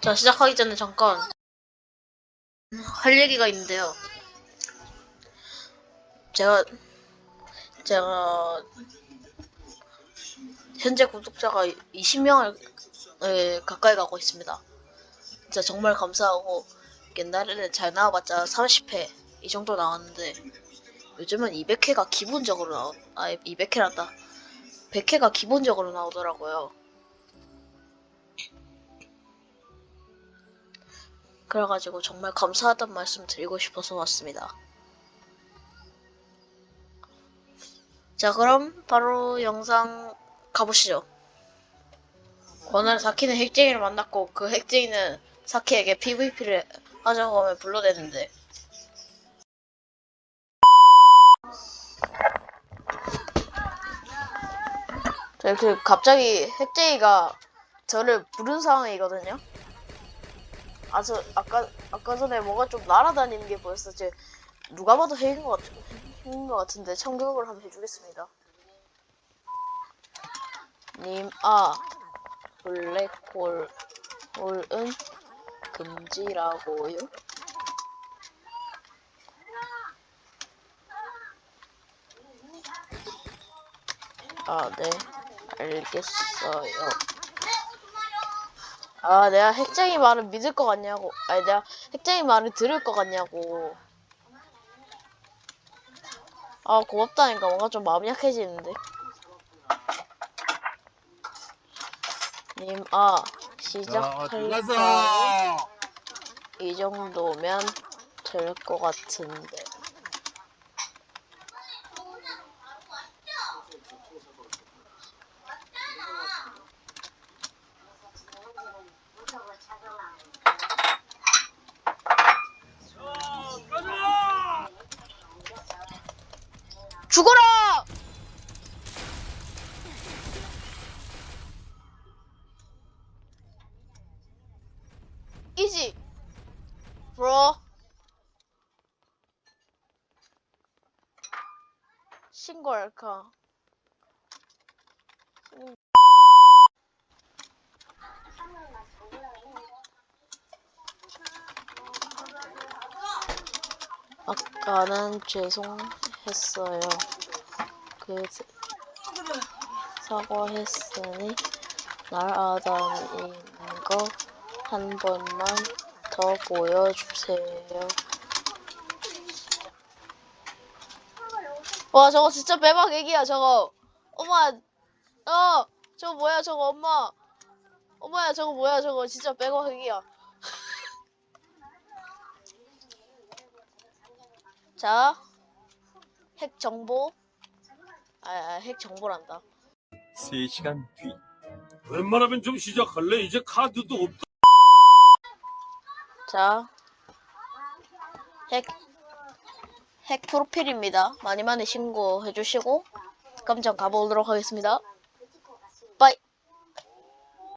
자, 시작하기 전에 잠깐 할 얘기가 있는데요. 제가 제가 현재 구독자가 20명을 가까이 가고 있습니다. 진짜 정말 감사하고 옛날에는 잘 나와봤자 30회 이 정도 나왔는데 요즘은 200회가 기본적으로 나오 아 200회란다 100회가 기본적으로 나오더라고요. 그래가지고 정말 감사하다는 말씀 드리고 싶어서 왔습니다. 자, 그럼 바로 영상 가보시죠. 오늘 사키는 핵쟁이를 만났고 그 핵쟁이는 사키에게 PVP를 하자고 하면 불러대는데 자, 이렇게 갑자기 핵쟁이가 저를 부른 상황이거든요. 아, 저, 아까, 아까 전에 뭐가 좀 날아다니는 게 보였어. 제, 누가 봐도 핵인 것, 같, 핵인 것 같은데, 참교육을 한번 해주겠습니다. 님, 아, 블랙홀, 홀은 금지라고요? 아, 네. 알겠어요. 아, 내가 핵쟁이 말을 믿을 것 같냐고. 아니, 내가 핵쟁이 말을 들을 것 같냐고. 아, 고맙다니까 뭔가 좀 마음이 약해지는데. 님, 아, 자, 시작할까요? 들어가서 이 정도면 될 것 같은데. 죽어라! 이지, 브로. 신고 할까? 아까는 죄송했어요. 그 사과했으니 날 아다니는 거한 번만 더 보여주세요. 와 저거 진짜 빼박 얘기야 저거. 엄마, 어, 저거 뭐야 저거 엄마. 엄마야 저거 뭐야 저거 진짜 빼박 얘기야. 자, 핵 정보. 아, 아, 핵 정보란다. 3시간 뒤 웬만하면 좀 시작할래? 이제 카드도 없다. 자, 핵, 핵 프로필입니다. 많이 많이 신고해 주시고, 깜짝 가보도록 하겠습니다.